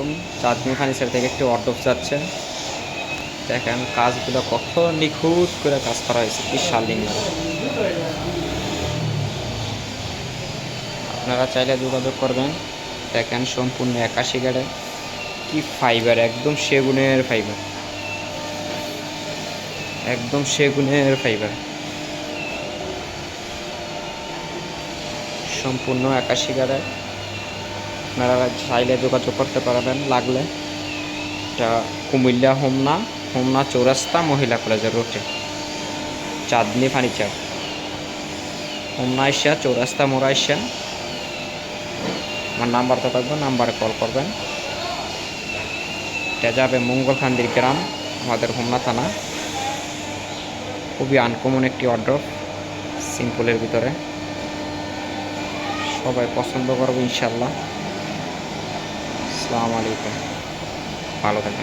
আলাইকুম চাঁদনি ফার্নিচার থেকে একটি অর্ডার যাচ্ছে। দেখেন, কাজগুলো কত নিখুঁত করে কাজ করা হয়েছে, কি শালিং আপনারা চাইলে যোগাযোগ করবেন। দেখেন, সম্পূর্ণ একাশি গাড়ে কি ফাইবার একদম সেগুনের ফাইবার একদম সেগুনের ফাইবার সম্পূর্ণ একাশি গাড়ে আপনারা চাইলে যোগাযোগ করতে পারবেন, লাগলে। এটা কুমিল্লা হোমনা হোমনা চৌরাস্তা মহিলা কলেজের রোডে। চাঁদনি ফার্নিচার। হোমনা এশিয়া চৌরাস্তা মোড়া এশিয়া আমার নাম্বার তো থাকবে, নাম্বারে কল করবেন। এটা যাবে মঙ্গলখান্দির গ্রাম, আমাদের হোমনা থানা। খুবই আনকমন একটি অর্ডার সিম্পলের ভিতরে। সবাই পছন্দ করব, ইনশাল্লাহ। আসসালামু আলাইকুম। ভালো থাকেন